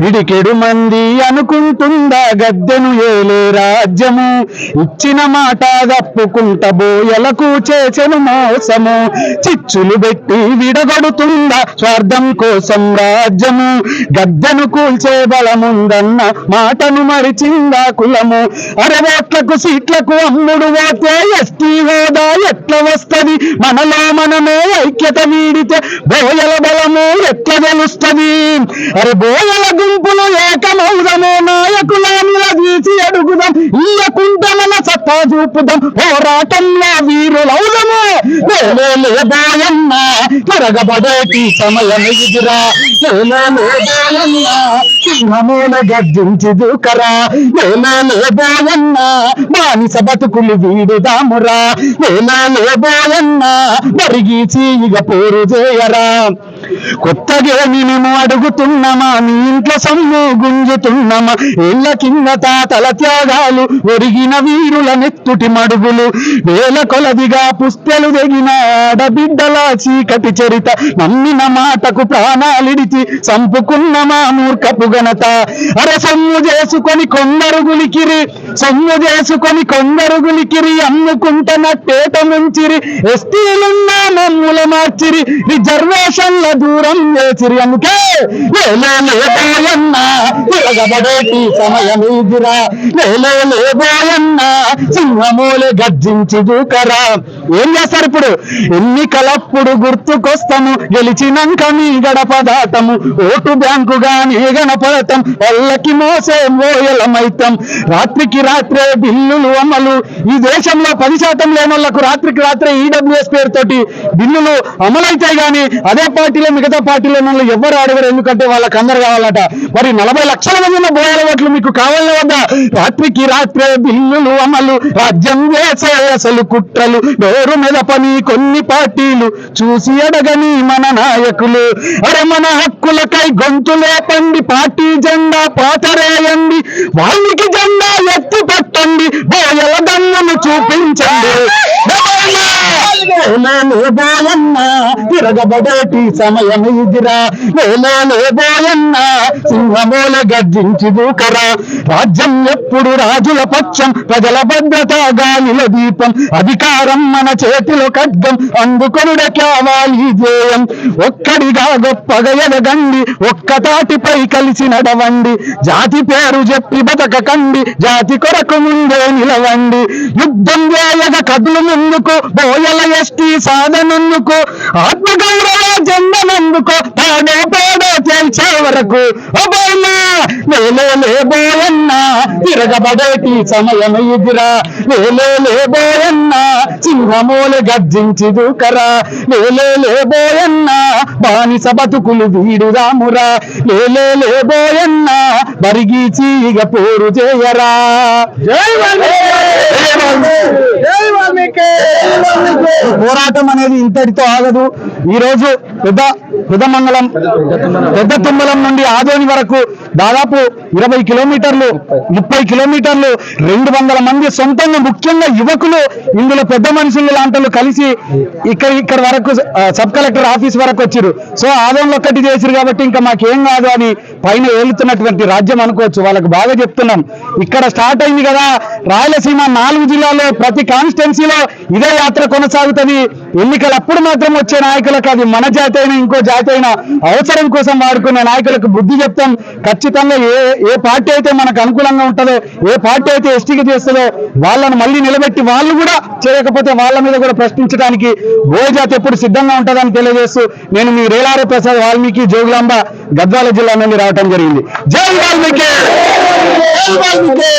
పిడికెడు మంది అనుకుంటుందా గద్దెను ఏలే రాజ్యము. ఇచ్చిన మాట తప్పుకుంట బోయలకు చేసెను మోసము. చిచ్చులు పెట్టి విడగొడుతుందా స్వార్థం కోసం రాజ్యము. గద్దెను కూల్చే బలముందన్న మాటను మరిచిందా కులము. అరవోట్లకు సీట్లకు అమ్ముడు పోతే ఎస్టీ హోదా ఎట్లా వస్తది? మనలో మనమే ఐక్యత వీడితే బోయల బలము ఎట్లా తెలుస్తది అరే బోయల గుంపులు ఏకమౌదము నాయకుల నిలదీసి అడుగుదాం. ఇయ్యకుంట మన సత్తా చూపుదాం. పోరాటంలో వీరులౌదము బాయన్న కరగబడేటి సమయం ఎదురా బాయన్న గర్జించి దూకరా బాయన్న బానిస బతుకులు వీడుదామురా. బాయన్న మరిగి ఇక పోరు చేయరా. కొత్తగా మేము అడుగుతున్నామా మీ ఇంట్లో సమ్ము గుంజుతున్నామా. ఏళ్ళ కింద తాతల త్యాగాలు ఒరిగిన వీరుల నెత్తుటి మడుగులు. వేల కొలదిగా పుస్తెలు తెగిన ఆడబిడ్డల చీకటి చరిత నమ్మిన మాటకు ప్రాణాలిడిచి చంపుకున్న మా మూర్ఖపు ఘనత. అరే సొమ్ము చేసుకొని కొందరు గులికిరి సొమ్ము చేసుకొని కొందరు గులికిరి అమ్ముకుంటున్నట్టేట ముంచిరి. ఎస్టీలున్నా మమ్ముల మార్చిరి రిజర్వేషన్ల దూరం చేసిరి. అందుకే లేలేలేబోయన్నా సమయం ఇదిరా లేలేలేబోయన్నా సింహమూలే గర్జించి దూకరా. ఏం చేస్తారు ఇప్పుడు? ఎన్నికలప్పుడు గుర్తుకొస్తాము గెలిచినాక మీ గడప దాటము. ఓటు బ్యాంకుగా నీ గణపడటం వాళ్ళకి మోసే మోయలమైతం రాత్రికి రాత్రే బిల్లులు అమలు. ఈ దేశంలో పది శాతం లేని వాళ్ళకు రాత్రికి రాత్రే ఈడబ్ల్యూఎస్ పేరుతోటి బిల్లులు అమలైతాయి కానీ అదే పార్టీలో మిగతా పార్టీలో ఉన్న ఎవరు అడగరు ఎందుకంటే వాళ్ళకి అందరు కావాలట. మరి నలభై లక్షల మంది ఉన్న బోయాల ఓట్లు మీకు కావాలనే వద్దా రాత్రికి రాత్రే బిల్లులు అమలు. రాజ్యం వేసే అసలు కుట్రలు. డోరు మీద పని కొన్ని పార్టీలు. చూసి అడగని మన నాయకులు. అరే మన హక్కులకై గొంతు లేపండి పార్టీ జెండా పాతరేయండి. వాళ్ళకి జెండా ఎత్తి పెట్టండి. బోయల దమ్మును చూపించండి. బాయన్న తిరగబడేటి సమయం ఇదిరా. బాయన్న సింహమూల గర్జించి దూకరా. రాజ్యం ఎప్పుడు రాజుల పక్షం ప్రజల భద్రత గాలిల దీపం. అధికారం మన చేతిలో ఖడ్గం అందుకొనుడ కావాలి ధ్యేయం. ఒక్కడిగా గొప్పగా ఎదగండి ఒక్క తాటిపై కలిసి నడవండి. జాతి పేరు చెప్పి బతకకండి జాతి కొరకు ముందే నిలవండి. యుద్ధం వేయగ కదులు ముందుకు బోయల ఎస్టీ సాధనందుకు ఆత్మగౌరవ జెండనందుకు తాడో పేడో తేల్చే వరకు. లేబోయన్నా తిరగబడేటి సమయం ఇదిరా. లేబోయన్నా సింహమూలు గర్జించి దూకరా లేబోయన్నా బానిస బతుకులు వీడుదామురా లేలే లేబోయన్నా బరిగీచి ఇక పోరు చేయరా. జై పోరాటం అనేది ఇంతటితో ఆగదు. ఈ రోజు పెద్ద పెద్దమంగళం పెద్ద తుమ్మలం నుండి ఆదోని వరకు దాదాపు ఇరవై కిలోమీటర్లు ముప్పై కిలోమీటర్లు రెండు వందల మంది సొంతంగా ముఖ్యంగా యువకులు ఇందులో పెద్ద మనుషులు లాంటి కలిసి ఇక్కడ ఇక్కడ వరకు సబ్ కలెక్టర్ ఆఫీస్ వరకు వచ్చారు సో ఆదోన్లో ఒక్కటి చేసిరు కాబట్టి ఇంకా మాకేం కాదు అని పైన ఏలుతున్నటువంటి రాజ్యం అనుకోవచ్చు. వాళ్ళకి బాగా చెప్తున్నాం. ఇక్కడ స్టార్ట్ అయింది కదా రాయలసీమ నాలుగు జిల్లాలో ప్రతి కాన్స్టిట్యున్సీలో ఇదే యాత్ర కొనసాగుతుంది. ఎన్నికలు అప్పుడు మాత్రం వచ్చే నాయకులకు అది మన జాతి అయినా ఇంకో జాతి అయినా అవసరం కోసం వాడుకునే నాయకులకు బుద్ధి చెప్తాం. ఖచ్చితంగా ఏ ఏ పార్టీ అయితే మనకు అనుకూలంగా ఉంటుందో ఏ పార్టీ అయితే ఎస్టీకి చేస్తుందో వాళ్ళను మళ్ళీ నిలబెట్టి వాళ్ళు కూడా చేయకపోతే వాళ్ళ మీద కూడా ప్రశ్నించడానికి గోయ జాతి ఎప్పుడు సిద్ధంగా ఉంటుందని తెలియజేస్తూ నేను మీ రేలారే ప్రసాద్ వాల్మీకి జోగులాంబ గద్వాల జిల్లా నుండి రావటం జరిగింది. జై వాల్మీకి! జై వాల్మీకి!